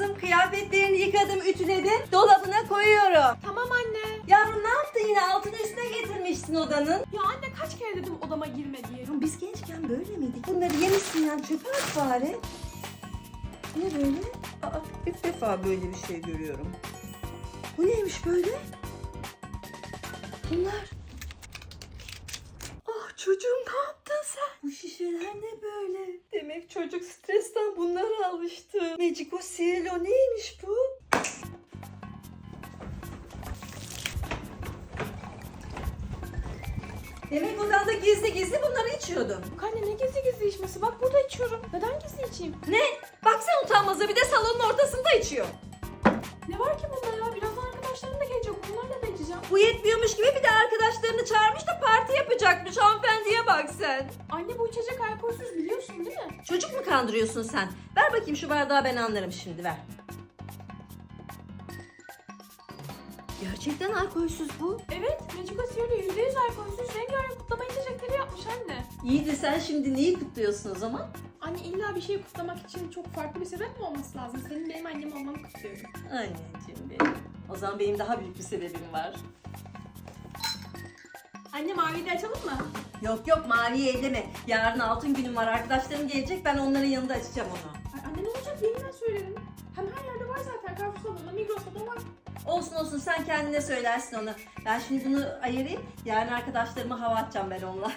kızım. Kıyafetlerini yıkadım, ütüledim. Dolabına koyuyorum. Tamam anne. Yavrum ne yaptın yine? Altını üstüne getirmişsin odanın. Ya anne kaç kere dedim odama girme diye. Yavrum biz gençken böyle miydik? Bunları yemişsin yani çöpe at bari. Ne böyle? Aa, ilk defa böyle bir şey görüyorum. Bu neymiş böyle? Bunlar. Ah çocuğum ne yaptın sen? Bu şişeler ne böyle? Demek çocuk stresten bunlara alıştı. Magico Cielo neymiş bu? Demek odanda gizli gizli bunları içiyordun. Yok anne ne gizli gizli içmesi bak burada içiyorum. Neden gizli içeyim? Ne? Bak sen utanmaza bir de salonun ortasında içiyor. Ne var ki bunda ya? Birazdan arkadaşlarım da gelecek. Onlarla da içeceğim. Bu yetmiyormuş gibi bir de arkadaşlarını çağırmış da parti yapacakmış. Hanımefendiye bak sen. Anne bu içecek alkolsüz kandırıyorsun sen? Ver bakayım şu bardağı ben anlarım şimdi ver. Gerçekten alkolsüz bu. Evet. Magico Sierra %100 alkolsüz rengarenk kutlama içecekleri yapmış anne. İyi de sen şimdi neyi kutluyorsun o zaman? Anne illa bir şey kutlamak için çok farklı bir sebep mi olması lazım? Senin benim annem olmanı kutluyorum. Anneciğim benim. O zaman benim daha büyük bir sebebim var. Anne maviyi de açalım mı? Yok yok maviyi elleme. Yarın altın günüm var. Arkadaşlarım gelecek. Ben onların yanında açacağım onu. Ay anne ne olacak? Yeniden söylerim. Hem her yerde var zaten. Carrefour'da da Migros'ta da var. Olsun olsun sen kendine söylersin onu. Ben şimdi bunu ayırayım. Yarın arkadaşlarıma hava atacağım ben onunla.